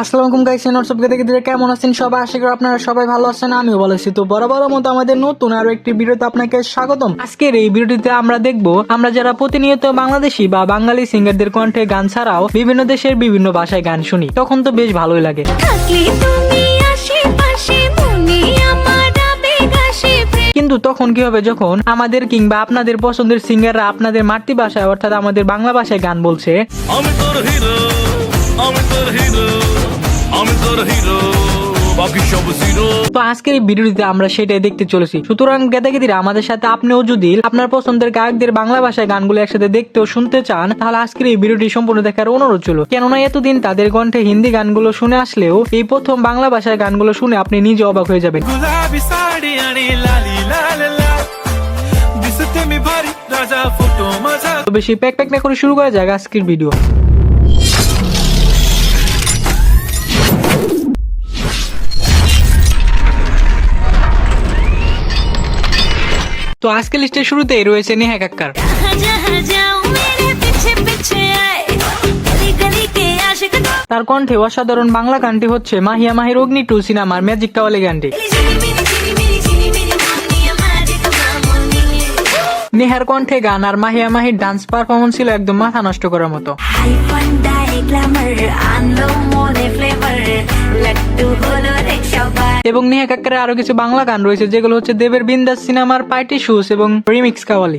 আসসালামু আলাইকুম guys WhatsApp থেকে দেখে কেমন আছেন সবাই? আশা করি আপনারা সবাই ভালো আছেন আমিও ভালো আছি। তো বরাবর মতো আমাদের নতুন আরও একটি ভিডিওতে আপনাকে স্বাগতম। আজকের এই ভিডিওটিতে আমরা দেখব আমরা যারা প্রতিনিয়ত বাংলাদেশি বা বাঙালি সিঙ্গারদের কণ্ঠে গান ছাড়াও বিভিন্ন দেশের বিভিন্ন ভাষায় গান শুনি তখন তো বেশ ভালোই লাগে। কিন্তু তখন কি হবে যখন আমাদের কিংবা আপনাদের পছন্দের সিঙ্গাররা আপনাদের মাতৃভাষায় অর্থাৎ আমাদের বাংলা ভাষায় গান বলছে? আমি তোর হিরো আমি তোর হিরো তো আজকের ভিডিওটিতে আমরা সেটাই দেখতে চলেছি। সুতরাং গেদাগেদিরা আমাদের সাথে আপনিও যদি আপনার পছন্দের গায়কদের বাংলা ভাষায় গানগুলো একসাথে দেখতে ও শুনতে চান তাহলে আজকের এই ভিডিওটি সম্পূর্ণ দেখার অনুরোধ ছিল। কেননা এতদিন তাদের কণ্ঠে হিন্দি গানগুলো শুনে আসলেও এই প্রথম বাংলা ভাষায় গানগুলো শুনে আপনি নিজে অবাক হয়ে যাবেন। বেশি প্যাক প্যাক না করে শুরু করা যাক আজকের ভিডিও। তো আজকে লিস্টের শুরুতেই রয়েছে নেহা কাক্কার। তার কণ্ঠে অসাধারণ বাংলা গানটি হচ্ছে মাহিয়া মাহির অগ্নি টু সিনেমার ম্যাজিক কাওয়ালি গানটি। নেহার কণ্ঠে গান আর মাহিয়া মাহির ডান্স পারফরমেন্স ছিল একদম মাথা নষ্ট করার মতো। এবং নেহা কাক্কারের আরও কিছু বাংলা গান রয়েছে যেগুলো হচ্ছে দেবের বিন্দাস সিনেমার পার্টি শুজ এবং রিমিক্স কাওয়ালি।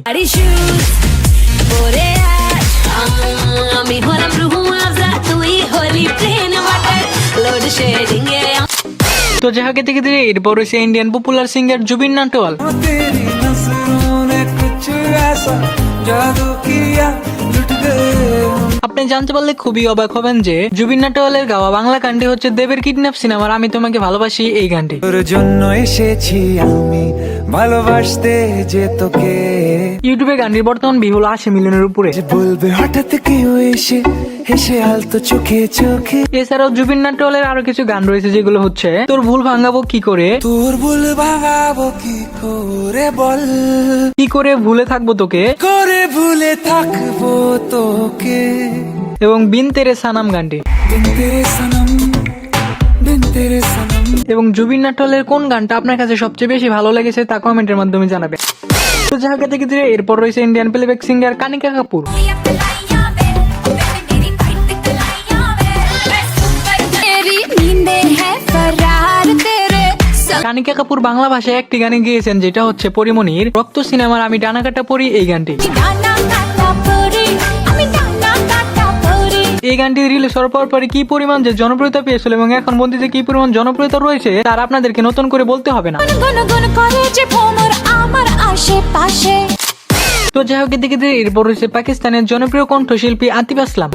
তো যাহাকে থেকে ধীরে এরপর রয়েছে Indian popular singer Zubeen Nautiyal. জাদু কিয়া লুট আপনি জানতে পারলে খুবই অবাক হবেন যে জুবিন নাটোয়ালের গাওয়া বাংলা গানটি হচ্ছে দেবের কিডন্যাপ সিনেমার আমি তোমাকে ভালোবাসি এই গানটি। তোর জন্য এসেছি আমি ভালোবাসতে যে তোকে। ইউটিউবে গানটির বর্তমান বিহুল আশি মিলিয়নের উপরে। বলবে হঠাৎ কেউ এসে হেসে আলতো চোখে চোখে। এছাড়াও জুবিন নাটোয়ালের আরও কিছু গান রয়েছে যেগুলো হচ্ছে তোর ভুল ভাঙাবো কি করে? তোর ভুল ভাঙাবো কি করে বল? কি করে ভুলে থাকব তোকে? করে ভুলে থাকব তোকে? এবং বিন তেরে সানাম গানটি। এবং জুবিন নাটলের কোন গানটা আপনার কাছে সবচেয়ে বেশি ভালো লেগেছে তা কমেন্টের মাধ্যমে জানাবেন। তো জাহাকা থেকে ধীরে এরপর রয়েছে Indian playback singer Kanika Kapoor. Kanika Kapoor Bangla ভাষায় একটি গানে গিয়েছেন যেটা হচ্ছে পরিমণির রক্ত সিনেমার আমি ডানাকাটা পড়ি এই গানটি। এই গানটি রিলিজ হওয়ার পর পরে কি পরিমাণ যে জনপ্রিয়তা পেয়েছিল এবং এখন বন্দিতে কি পরিমাণ জনপ্রিয়তা রয়েছে তার আপনাদেরকে নতুন করে বলতে হবে না। তো যাই হোক এদিকে এরপর রয়েছে পাকিস্তানের জনপ্রিয় কণ্ঠশিল্পী আতিফ আসলাম।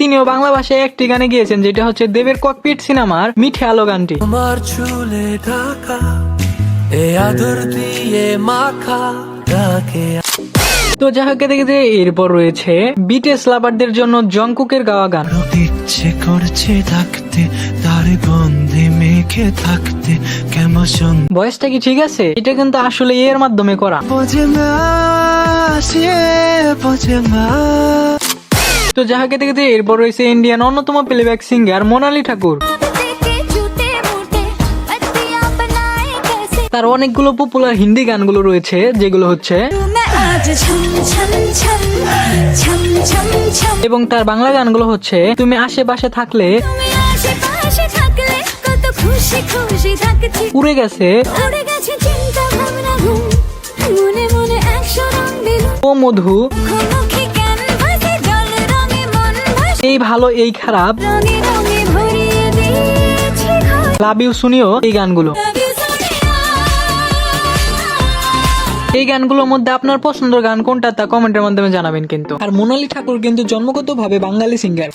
তিনিও বাংলা ভাষায় একটি গানে গিয়েছেন যেটা হচ্ছে দেবের ককপিট সিনেমার মিঠে আলো গানটি। এ আদর দিয়ে মাখা তো যাহাকে দেখে এরপর রয়েছে বিটিএস লাভারদের জন্য জংকুকের গাওয়া গান। ইচ্ছে করছে থাকতে তার গন্ধে মেখে থাকতে কেমন বয়সটা কি ঠিক আছে? এটা কিন্তু আসলে এর মাধ্যমে করা। তো যাহাকে দেখে এরপর রয়েছে ইন্ডিয়ান অন্যতম প্লেব্যাক সিঙ্গার মোনালি ঠাকুর। তার অনেকগুলো পপুলার হিন্দি গানগুলো রয়েছে যেগুলো হচ্ছে এবং তার বাংলা গানগুলো হচ্ছে তুমি আশেপাশে থাকলে উড়ে গেছে। ও মধু। এই ভালো এই খারাপ। লাভ ইউ শুনিও এই গানগুলো। এই গানগুলোর মধ্যে আপনার পছন্দের গান কোনটা তা কমেন্টের মাধ্যমে জানাবেন কিন্তু। আর মোনালি ঠাকুর কিন্তু জন্মগতভাবে বাঙালি সিঙ্গার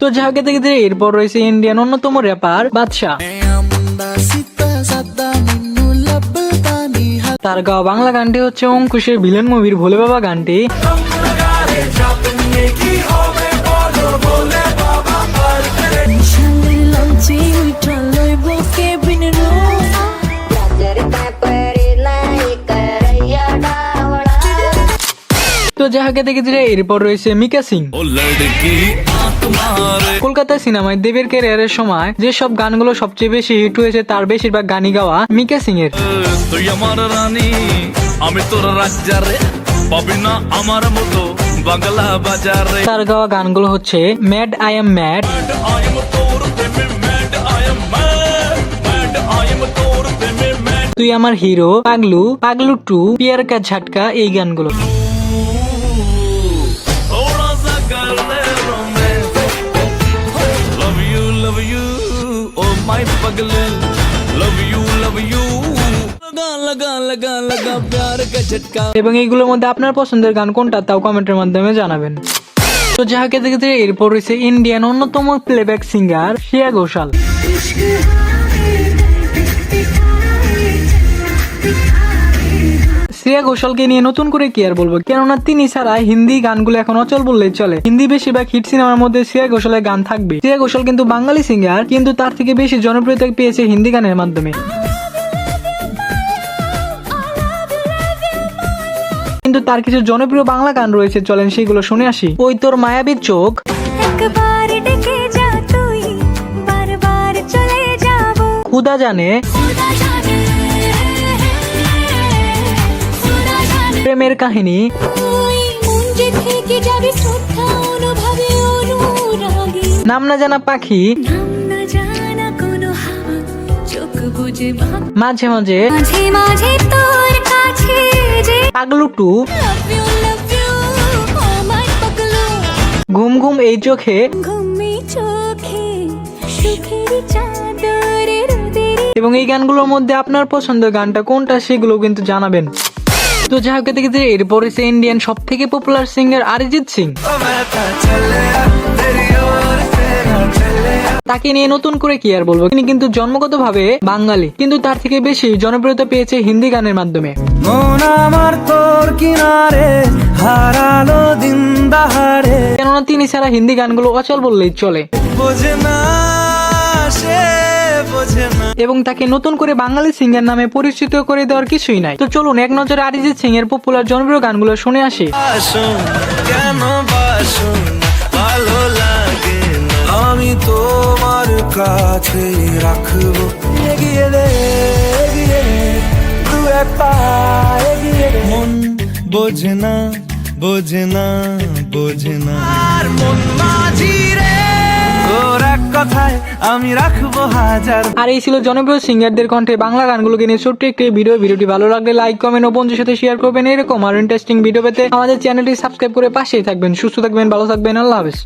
তো যাকে থেকে দিয়ে এরপর রয়েছে ইন্ডিয়ান অন্যতম র্যাপার বাদশাহ। তার গাওয়া বাংলা গানটি হচ্ছে অঙ্কুশের ভিলেন মুভির ভোলে বাবা গানটি। তো তো যাই হোক দেখেছি এরপর রয়েছে মিকা সিং। কলকাতা সিনেমায় দেবের ক্যারিয়ারের সময় যেসব গানগুলো সবচেয়ে বেশি হিট হয়েছে তার বেশিরভাগ গানই গাওয়া মিকা সিং এর তুই আমার রানী আমি তোর রাজ্জারে পাবি না আমার মতো বাংলা বাজারে তার গাওয়া গানগুলো হচ্ছে ম্যাড আই এম ম্যাড তোর প্রেমে তোর প্রেমে তুই আমার হিরো পাগলু পাগলু টু পিয়ার কা ঝাটকা এই গানগুলো। oh my पगले. Love you, love you. लगा लगा लगा लगा प्यार का झटका এবং এইগুলোর মধ্যে আপনার পছন্দের গান কোনটা তাও কমেন্টের মাধ্যমে জানাবেন তো যাহাকে দেখতে এরপর রয়েছে ইন্ডিয়ান অন্যতম প্লেব্যাক সিঙ্গার শ্রেয়া ঘোষাল শ্রেয়া ঘোষালকে নিয়ে নতুন করে কি আর বলব? কেননা তিনি ছাড়া হিন্দি গানগুলো এখন অচল বললেই চলে। হিন্দি বেশিরভাগ হিট সিনেমার মধ্যে শ্রেয়া ঘোষালের গান থাকবে। শ্রেয়া ঘোষাল কিন্তু বাঙালি সিঙ্গার কিন্তু তার থেকে বেশি জনপ্রিয়তা পেয়েছে হিন্দি গানের মাধ্যমে। কিন্তু তার কিছু জনপ্রিয় বাংলা গান রয়েছে চলেন সেগুলো শুনে আসি। ওই তোর মায়াবীর চোখ। খুদা জানে। প্রেমের কাহিনী। নাম না জানা পাখি। মাঝে মাঝে। পাগলু টু ঘুম ঘুম এই চোখে। এবং এই গানগুলোর মধ্যে আপনার পছন্দের গানটা কোনটা, সেগুলো কিন্তু জানাবেন। তো যাই হোক দেখতে এরপর এসে ইন্ডিয়ান সব থেকে পপুলার সিঙ্গার অরিজিৎ সিং। তাকে নিয়ে নতুন করে কি আর বলব? তিনি কিন্তু জন্মগতভাবে বাঙালি কিন্তু তার থেকে বেশি জনপ্রিয়তা পেয়েছে হিন্দি গানের মাধ্যমে। কেননা তিনি ছাড়া হিন্দি গানগুলো অচল বললেই চলে। সে এবং তাকে নতুন করে বাঙালি সিঙ্গার নামে পরিচিত করে দেওয়ার কিছুই নাই। তো চলুন এক নজরে অরিজিৎ সিং এর পপুলার জনপ্রিয় গানগুলো শুনে আসি। কেন ভালো লাগে আমি তোমার কাছে রাখব। এগিয়ে দে এগিয়ে দে, দু এক পা এগিয়ে মন বোঝে না বোঝে না বোঝে না। আর এই ছিল জনপ্রিয় সিঙ্গারদের কণ্ঠে বাংলা গানগুলোকে নিয়ে ছোট্ট একটি ভিডিও। ভিডিওটি ভালো লাগলে লাইক, কমেন্ট ও বন্ধুর সাথে শেয়ার করবেন। এরকম আরও ইন্টারেস্টিং ভিডিও পেতে আমাদের চ্যানেলটি সাবস্ক্রাইব করে পাশেই থাকবেন। সুস্থ থাকবেন, ভালো থাকবেন, আল্লাহ হাফেজ।